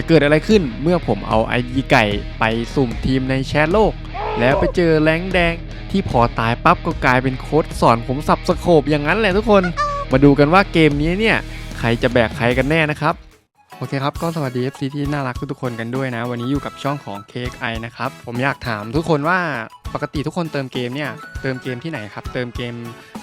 จะเกิดอะไรขึ้นเมื่อผมเอาไอดีไก่ไปสุ่มทีมในแชทโลก แล้วไปเจอแรงแดงที่พอตายปั๊บก็กลายเป็นโค้ดสอนผมสับสโคบอย่างนั้นแหละทุกคน มาดูกันว่าเกมนี้เนี่ย ใครจะแบกใครกันแน่นะครับ โอเคครับ ก็สวัสดี FC ที่น่ารักทุกคนกันด้วยนะ วันนี้อยู่กับช่องของ KXI นะครับ ผมอยากถามทุกคนว่าปกติทุกคนเติมเกมเนี่ย เติมเกมที่ไหนครับ เติมเกม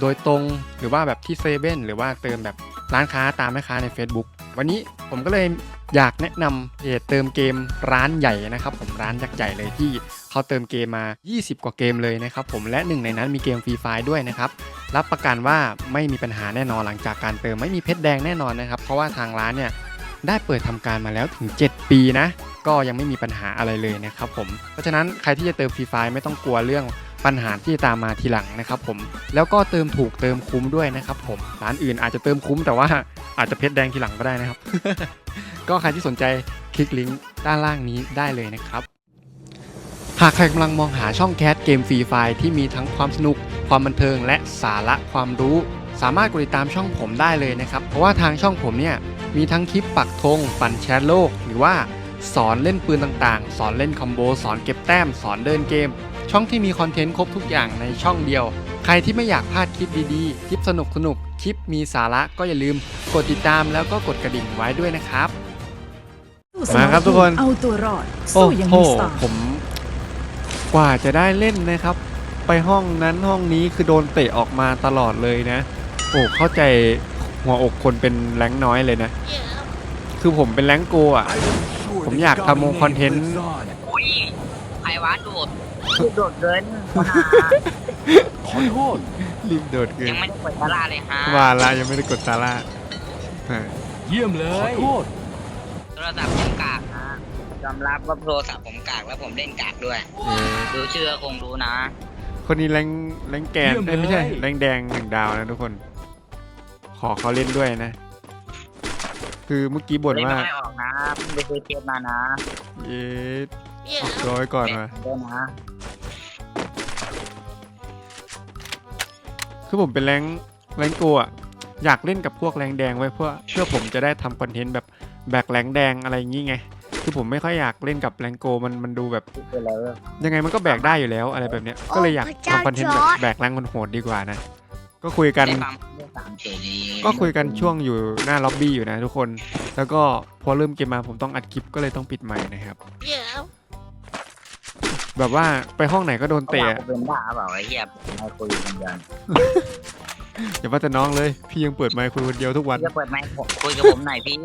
โดยตรงหรือว่าแบบที่เซเว่นหรือว่าเติมแบบร้านค้าตามแม่ค้าใน Facebook วันนี้ผมก็เลยอยากแนะนำเพจเติมเกมร้านใหญ่นะครับ ผมร้านยักษ์ใหญ่เลยที่เขาเติมเกมมา 20 กว่าเกมเลยนะครับผมและหนึ่งในนั้นมีเกมฟรีไฟด้วยนะครับรับประกันว่าไม่มีปัญหาแน่นอนหลังจากการเติมไม่มีเพชรแดงแน่นอนนะครับ เพราะว่าทางร้านเนี่ยได้เปิดทำการมาแล้วถึง 7 ปีนะ ก็ยังไม่มีปัญหาอะไรเลยนะครับผมเพราะฉะนั้นใครที่จะเติมฟรีไฟไม่ต้องกลัวเรื่องปัญหาที่จะตามมาทีหลังนะครับผมแล้วก็เติมถูกเติมคุ้มด้วยนะครับผมร้านอื่นอาจจะเติมคุ้มแต่ว่า อาจจะเพชรแดงทีหลังก็ได้นะครับ ก็ใครที่สนใจคลิกลิงก์ด้านล่างนี้ได้เลยนะครับ หากใครกำลังมองหาช่องแคสเกมฟรีไฟที่มีทั้งความสนุก ความบันเทิง และสาระความรู้ สามารถกดติดตามช่องผมได้เลยนะครับ เพราะว่าทางช่องผมเนี่ยมีทั้งคลิปปักธงปั่นแชทโลก หรือว่าสอนเล่นปืนต่างๆ สอนเล่นคอมโบ สอนเก็บแต้ม สอนเดินเกม ช่องที่มีคอนเทนต์ครบทุกอย่างในช่องเดียว ใครที่ไม่อยากพลาดคลิปดีๆ คลิปสนุกๆ คลิปมีสาระก็อย่าลืม กดติดตามแล้วก็กดกระดิ่งไว้ด้วยนะครับ มาครับทุกคน เอาตัวรอดโอ้สู้ยังโหมีสไตล์ผมกว่าจะได้เล่นนะครับ ไปห้องนั้นห้องนี้คือโดนเตะออกมาตลอดเลยนะ โอ้เข้าใจหัวอกคนเป็นแรงค์น้อยเลยนะ คือผมเป็นแรงค์โกอะ ผมอยากทำวงคอนเทนต์ อุ้ยใครวะโดดโดดเกินมาขอโทษรีบโดดเกินยังไม่ได้เปิดตลาดเลยฮะว่าละยังไม่ได้กดตาล่า อ่าเยี่ยมเลยขอโทษ โทรศัพท์ผมกากฮะยอมรับว่าโทรศัพท์ผมกากแล้วผมเล่นกากด้วย เออดูชื่อก็คงรู้นะ คนนี้แรงแรงแกนเอ้ยไม่ใช่แรงแดงหนึ่งดาวนะทุกคน ขอเขาเล่นด้วยนะ คือเมื่อกี้บ่นเล่นว่าไม่ออกนะเพิ่งไปซื้อเทปมานะเอ๊ะออกร้อยก่อนมา เล่นนะคือผมเป็นแรงแรงโกอะ อยากเล่นกับพวกแรงแดงไว้เพื่อเพื่อผมจะได้ทำคอนเทนต์แบบแบกแรงแดงอะไรอย่างงี้ไงคือผมไม่ค่อยอยากเล่นกับแรงโกมันมันดูแบบซื้อไปแล้วยังไงมันก็แบกได้อยู่แล้วอะไรแบบเนี้ยก็เลยอยากทำคอนเทนต์แบบแบกแรงคนโหดดีกว่านะก็คุยกัน ได้ปั๊มเลือกสามเฉยดีก็คุยกันช่วงอยู่หน้าล็อบบี้อยู่นะทุกคน แล้วก็พอเริ่มเกมมาผมต้องอัดคลิปก็เลยต้องปิดไมค์นะครับแบบว่าไปห้องไหนก็โดนเตะ เตะเป็นบ้าเปล่าไอ้เหี้ยไม่คุยกันยัน อย่าว่าแต่น้องเลย พี่ยังเปิดไมค์คุยคนเดียวทุกวันจะเปิดไมค์ผมคุยกับผมหน่อยพี่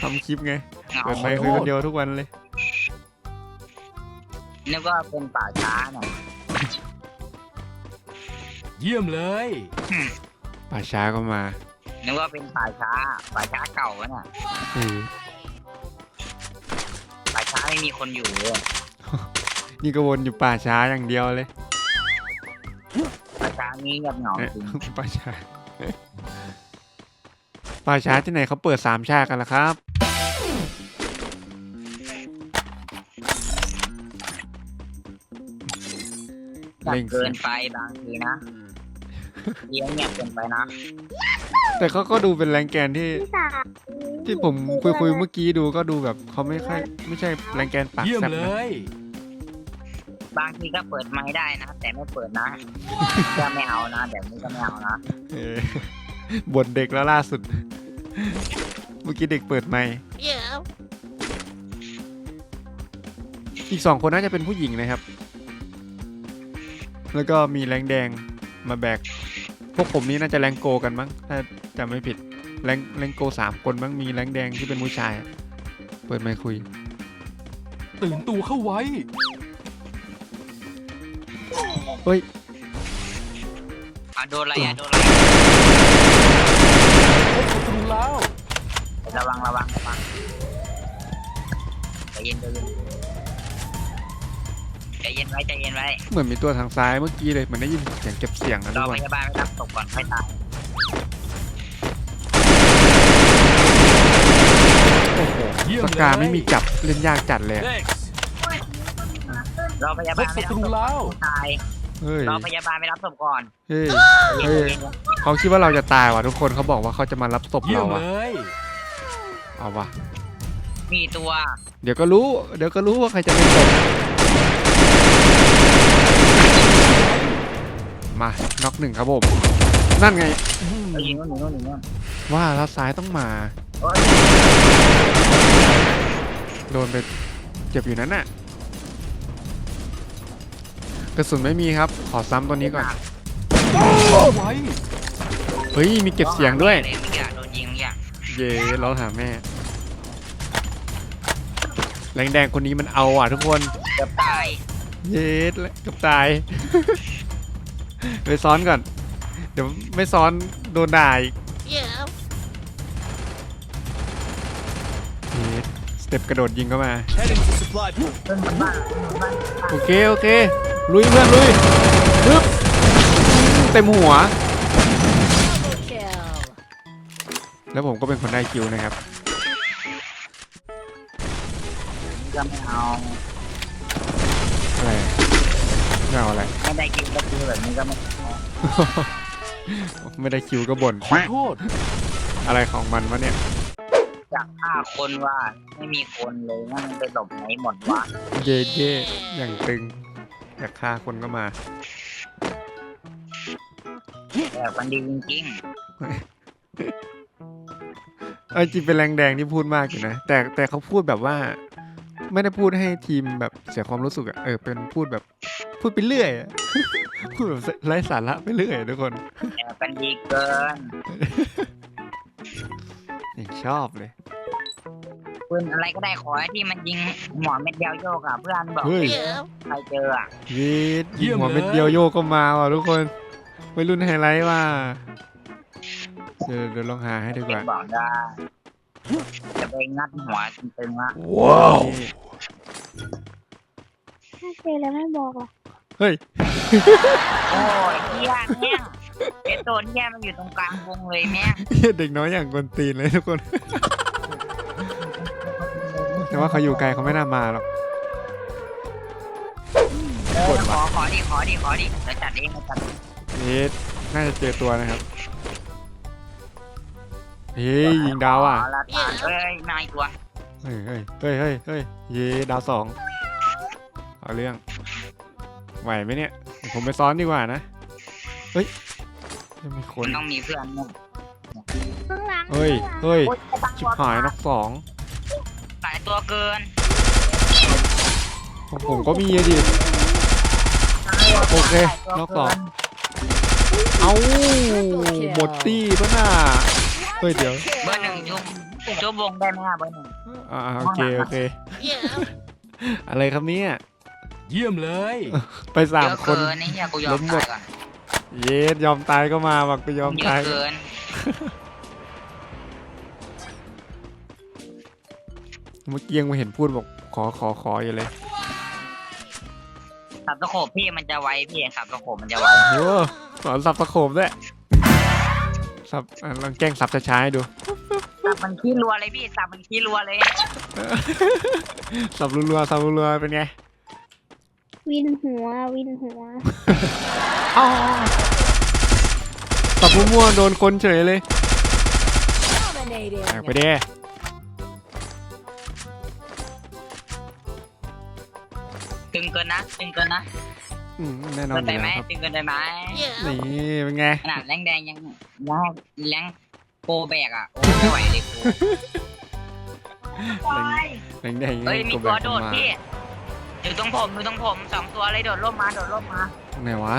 ทำคลิปไงเหงาเปิดไมค์คุยคนเดียวทุกวันเลย นึกว่าเป็นป่าช้าหน่อยเยี่ยมเลย ป่าช้าก็มานึกว่าเป็นป่าช้า ป่าช้าเก่าวะเนี่ยเออป่าช้าไม่มีคนอยู่เลยนี่ก็วนอยู่ป่าช้าอย่างเดียวเลยป่า ช้านี้เงียบเหงาเนี่ยจริงป่าช้าป่าช้าที่ไหนเขาเปิดสามชากันล่ะครับ จัดเล่งเกิเสียนงไปบางทีนะเลี้ยงเงียบเกินไปนะ แต่เขาก็ดูเป็นแรงแกนที่ที่ผมคุยคุยๆเมื่อกี้ดูก็ดูแบบเขาไม่ค่อยไม่ใช่แรงแกนปากเยี่ยมแซ่บเลนะ ย บางทีก็เปิดไม้ได้นะ แต่ไม่เปิดนะก็ไม่เอานะแบบนี้ก็ไม่เอานะเออบ่นเด็กแล้วล่าสุด เมื่อกี้เด็กเปิดไมค์อีกสองคนน่าจะเป็นผู้หญิงนะครับ แล้วก็มีแรงแดงมาแบก พวกผมนี่น่าจะแรงโกกันมั้ง ถ้าจำไม่ผิด แรงแรงโกสามคนมั้ง มีแรงแดงที่เป็นผู้ชายอะเปิดไมค์คุย ตื่นตัวเข้าไว้ เฮ้ย อะโดนอะไรอะโดนอะไรพบศัตรูแล้วระวังระวังระวังใจเย็นใจเย็นใจเย็นไว้ใจเย็นไว้เหมือนมีตัวทางซ้ายเมื่อกี้เลยเหมือนได้ยินเสียงเก็บเสียงนะรทุอกคพนยาบาลไม่รับศพก่อนค่อยตายโอ้โหเยี่ยมปากเลยกาไม่มีจับเล่นยากจัดเลยอะเด็กรอพยาพบาบลศัไม่ตรับรูศพแล้วตาย เฮ้ย รอพยาบาลไม่รับศพก่อนเฮ้ยใจเฮ้ยเย็นเขาคิดว่าเราจะตายว่ะทุกคนเขาบอกว่าเขาจะมารับศพเยี่ยเรามอะเลยเอาวะมีตัวเดี๋ยวก็รู้ เดี๋ยวก็รู้ว่าใครจะเป็นศพมาน็อกหนึ่งครับผม นั่นไงไปยิงนู่นยิงนู่นยิงนู่นว่าแล้วซ้ายต้องมา โอ้ยโดนไปเจ็บอยู่นั้นน่ะ กระสุนไม่มีครับ ขอซ้ำตัวนี้ก่อน ไว้เฮ้ย มีเก็บเสียงด้วยเลยเมื่อกี้โดนยิงเมื่อกี้เย่ร้องหาแม่ แรงแดงคนนี้มันเอาอะทุกคน เกือบตายเย็ดและเกับตาย ไปซ้อนก่อน เดี๋ยวไม่ซ้อนโดนด่าอีกเย็ดสเต็ปกระโดดยิงเข้ามา Heading to supply point เพื่อนมันบ้านเพื่อนมันบ้านโอเค โอเค ลุยเพื่อนลุยฮึบเต็มหัว แล้วผมก็เป็นคนได้คิวนะครับก็ไม่เอาอะไรไม่เอาอะไร ไม่ได้กินก็คือแบบนี้ก็ไม่เอาไม่ได้คิวก็บ่นขอโทษ อะไรของมันวะเนี่ยอยากฆ่าคนว่าไม่มีคนเลยงั้นมันไปหลบไหนหมดวะเย่เย่อย่างตึง อยากฆ่าคนก็มา แต่มันดีจริงเออจริงเป็นแรงแดงที่พูดมากอยู่นะ แต่แต่เขาพูดแบบว่า ไม่ได้พูดให้ทีมแบบเสียความรู้สึกอะเออเป็นพูดแบบ พูดไปเรื่อยอะพูดแบบไร้สาระไปเรื่อยทุกคน ๆแต่มันดีเกินยังชอบเลย ปืนอะไรก็ได้ขอให้ที่มันยิงหมอเม็ดเดียวโยกอะเพื่อนบอกเฮ้ย ใครเจออะยีดยิงหัวเม็ดเดียวโยกก็มาว่ะทุกคนไม่รุ่นไฮไลท์ว่าเดี๋ยวเดี๋ยวลองหาให้ดีกว่าบอกได้จะไปงัดหัวตึงๆละว้าวนี่ถ้าเจอแล้วไม่บอกหรอกเฮ้ยโอ้ยเฮียเนี่ยไอตัวเฮียมันอยู่ตรงกลางวงเลยแม่งเด็กน้อยอย่างกวนตีนเลยทุกคนแต่ ว่าเขาอยู่ไกลเขาไม่น่ามาหรอกเออขอขอดิขอดิขอดิเดี๋ยวจัดเองเดี๋ยวจัดเองนี่น่าจะเจอตัวนะครับ เฮ้ยยิงดาวอะขละตานเอ้ยนายตัวเฮ้ยเฮ้ยเฮ้ยเฮ้ยเฮ้ยเย่ดาวสองเอาเรื่อง ไหวไหมเนี่ย ผมไปซ้อนดีกว่านะ เฮ้ยยังมีคมันนต้องมีเพื่อนเนี่ยข้างหลังเฮ้ย เฮ้ยโอ๊ยไอ้ตั้งชิบหายนอกสองหลายตัวเกินของผมก็มีอะดิ โอเครอบสองเอ้าหมดตี้ปะน่าเฮ้ยเดี๋ยว เบอร์หนึ่งจุ๊บจุ๊บวงได้ไหมอะเบอร์หนึ่งอ่าโอเค โอเค อะไรครับเนี่ย เยี่ยมเลย ไปสามเยอะคน เกินนี่เฮียกูยอล้มมหมตาด ยก่อนเยสยอมตายก็มาว่ะกูยอมเยตาอะยเกิน เมื่อกี้ยังไม่เห็นพูดบอกขอขอขออยู่เลยสับตะโขบพี่มันจะไวพี่สับตะโขบมันจะไวโอ้สอนสับตะโขบด้วยสับอะลองแกล้งสับช้าๆให้ดู สับมันขี้รัวเลยพี่สับมันขี้รัวเลย สับรัวๆสับรัวๆเป็นไง วินหัว วินหัวอ้าวสับมั่วๆโดนคนเฉยเลย แตกไปเด้ ตึงเกินนะตึงเกินนะอืมแน่นอนเกินอไปยู่ไหมแล้วครับตึงเกินไปไหมนี่เป็นไง ขนาดแรงแดงยังยังแรงโปรแบกอะโอ้ไม่ไหวเลยกูแดงแดงๆเฮ้ยมีกตัวแบกโดดมาพี่อยู่ตรงผมอยู่ตรงผมสองตัวเลยโดดร่มมาโดดร่มมาไหนวะ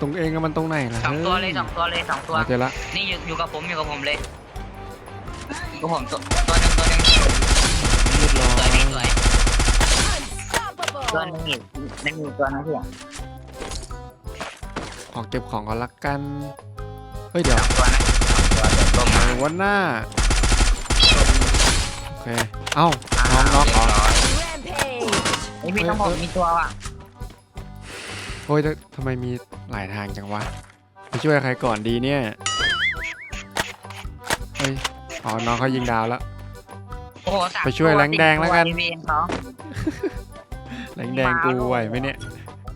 ตรงเองกับมันตรงไหนล่ะสองตัวเลยสองตัวเลยสองตัวอ๋อเจอละนี่อยู่อยู่กับผมอยู่กับผมเลยอยู่กับผมตัวตัวหนึ่งตัว ตัวนึงอีกนั่มีตัวนึงพี่ออกเก็บของก่อนละกัน เฮ้ยเดี๋ยวตัวนะสองตัวต่อมาวันหน้า โอเค เอ้าน้องน้องขอไอยพี่ต้องผมมีตัวว่ะโอ้ยแต่ทำไมมีหลายทางจังวะไปช่วยใครก่อนดีเนี่ย เฮ้ย อ๋อ น้องเขายิงดาวแล้ว โอ้โหสามไปช่วยแรงแดงแล้วกัน ตัวที่เวนเขา แดงแดงกูไหวไหมเนี่ย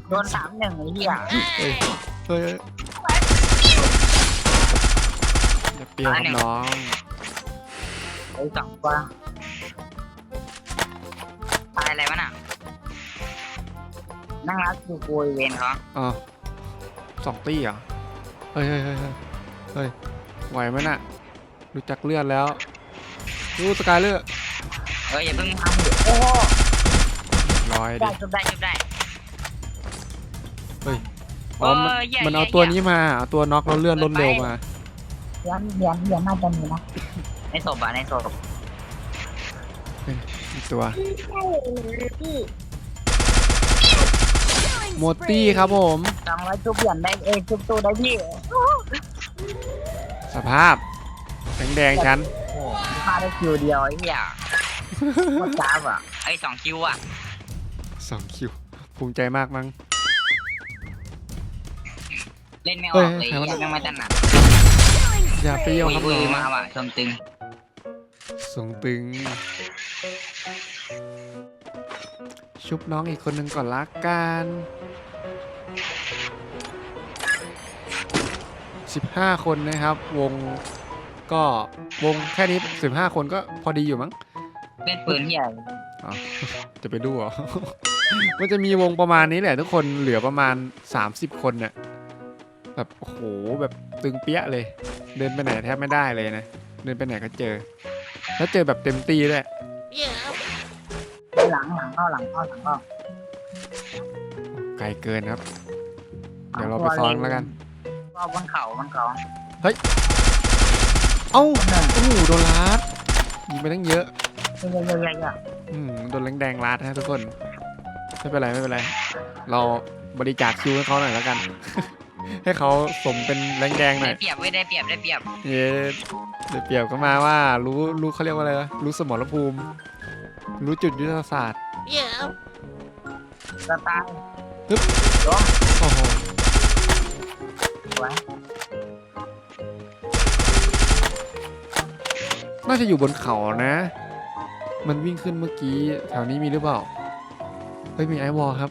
โดนสามหนึ่งไอ้เหี้ยเฮ้ยเฮ้ยจะเปรี้ยวครับน้องไอ้สองตัวอะไรวะน่ะนั่งรักกูกูอีเวนเขาอ๋อสองตี้เหรอเฮ้ยเฮ้ยเฮ้ยเฮ้ยเฮ้ยไหวไหมน่ะรู้จักเลือดแล้วรู้สกายเลือดเอ้ยอย่าเพิ่งทำดิโอ้โห ร้อยได้ดิชุบได้ชุบได้อ๋อมันเออแย่มันเอาแย่ตัวแย่นี้มาเอาตัวน็อกแล้วเลื่อนล้นเร็วมาเรียนเรียนเรียนน่าจะมีนะในศพอะในศพอีกตัวพี่ใช่หนูนะพี่โมตี้ครับผมสองร้อยชุบเหรียญได้เอยชุบตู้ได้พี่สภาพแดงๆชั้นโอ้พลาดได้คิวเดียวไอ้เหี้ยโคตรจ้าบอะไอ้สองคิวอะ สองคิว ภูมิใจมากมั้ง เล่นไม่อเอ้อยกเลยใครวะยังไม่ถนัดอย่าเปรี้ยวครับอุ้น้ยองมาว่ะชมตึงส่งตึง ชุบน้องอีกคนหนึ่งก่อนละกัน15 คนนะครับ วงก็วงแค่นี้ 15 คนก็พอดีอยู่มั้ง เล่นปืนเหี้ยจะไปดูเหรอ มันจะมีวงประมาณนี้แหละทุกคนเหลือประมาณ 30 คนเนี่ยแบบโอ้โหแบบตึงเปี้ยเลย เดินไปไหนแทบไม่ได้เลยนะ เดินไปไหนก็เจอ แล้วเจอแบบเต็มตีด้วยหลังหลังเข้าหลังเข้าหลังเข้าไกลเกินครับ เดี๋ยวเราไปซ้อนแล้วกันก็บนเขาบนเขาเอ้าหนึ่งโอ้โหโดนลัดยิงไปตั้งเยอะเยอะเยอะเยอะเยอะอืมโดนแรงแดงลัดนะทุกคน ไม่เป็นไรไม่เป็นไร เราบริจาคคิวให้เขาหน่อยแล้วกัน ให้เขาสมเป็นแรงแดงหน่ได้อยเปรียบเว้ยได้เปรียบได้เปรียบเย้เดี๋ยวเปรียบก็มาว่า รู้รู้เขาเรียกว่าอะไรวะรู้สมรภูมิ รู้จุดยุทธศาสตร์สไตล์ฮึบล้มโอ้โหสวยน่าจะอยู่บนเขานะ มันวิ่งขึ้นเมื่อกี้ แถวนี้มีหรือเปล่าเฮ้ยมีไอวอลครับ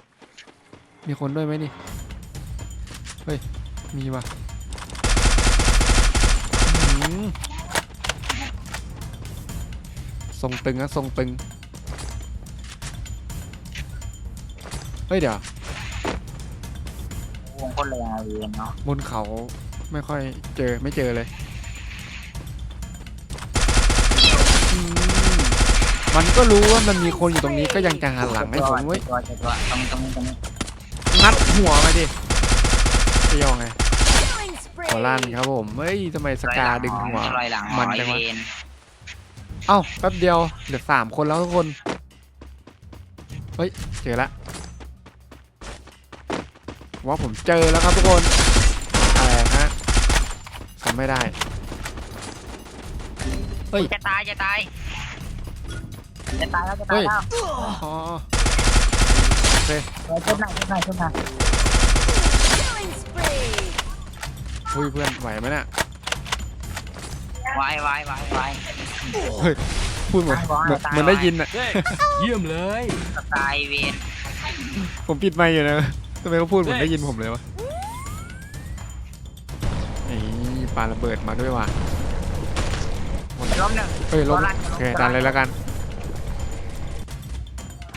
มีคนด้วยไหมนี่ เฮ้ย มีว่ะอื้อหือทรงตึงนะทรงตึง เฮ้ยเดี๋ยววงคนเลยอะเวียนเนาะบนเขาไม่ค่อยเจอไม่เจอเลย มันก็รู้ว่ามันมีคนอยู่ตรงนี้ก็ยังจะหันหลังให้ผมเว้ยตัวตัวตรงตรงตรงงัดหัวมาดิเปรี้ยวไงหัวลั่นครับผมเฮ้ยทำไมสกาดึงหัวลอยหลังมันจังวะเวนเอ้าแป๊บเดียวเหลือสามคนแล้วทุกคนเฮ้ยเจอละว่าผมเจอแล้วครับทุกคนอะไรฮะทำไม่ได้เฮ้ยจะตายจะตาย จะตายแล้วจะเฮ้ตายยแล้วอ๋อเออชุบหน่อยชุบหน่อยชุบหน่อยอุ้ยเพื่อนไหวไหมเนี่ยวายวายวายวายพูดเหมือนตายก่อนเหมือนตายเหมือนได้ยินอะ เยี่ยมเลยสไตล์เวนผมปิดไมค์อยู่นะทำไมเขาพูดเหมือนได้ยินผมเลยวะนี่ปาระเบิดมาด้วยว่ะล้มหนึ่งเฮ้ยลงโดนลั่นโอเคดันเลยแล้วกัน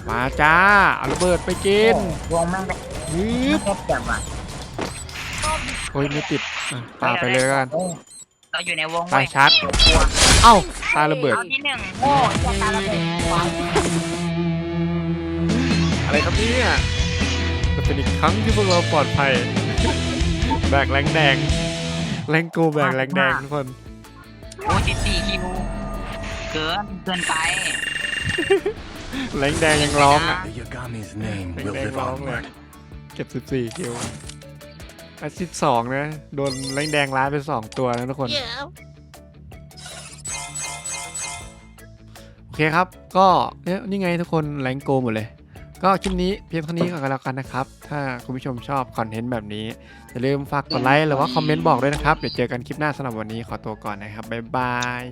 มาจ้าเอาระเบิดไปกินวงแม่งได้ฮึบแค่เจ็บอะโอ้ยไม่ติดอะปาไปเลยแล้วกันเออเราอยู่ในวงตายเว้ยชาร์จกลัวเอ้าตาระเบิดเอาที่หนึ่งโอ้ยตาระเบิดวายอะไรครับเนี่ยจะเป็นอีกครั้งที่พวกเราปลอดภัยแบกแรงแดงแรงโกแบกแรงแดงทุกคนโอ้สิบสี่คิวเกินเกินไป แรงแดงยังร้องอะ The Yagami's name แรง will แดง live ร้องเลย onward. เก็บ 14 คิวอาซิดสองนะ โดนแรงแดงล้าไป 2 ตัวนะทุกคน โอเคครับ ก็เนี่ยนี่ไงทุกคนแรงโกหมดเลย ก็คลิปนี้เพียงเท่านี้ก่อนกันแล้วกันนะครับ ถ้าคุณผู้ชมชอบคอนเทนต์แบบนี้ อย่าลืมฝากกดไลค์หรือว่าคอมเมนต์บอกด้วยนะครับ เดี๋ยวเจอกันคลิปหน้าสำหรับวันนี้ขอตัวก่อนนะครับ บ๊ายบาย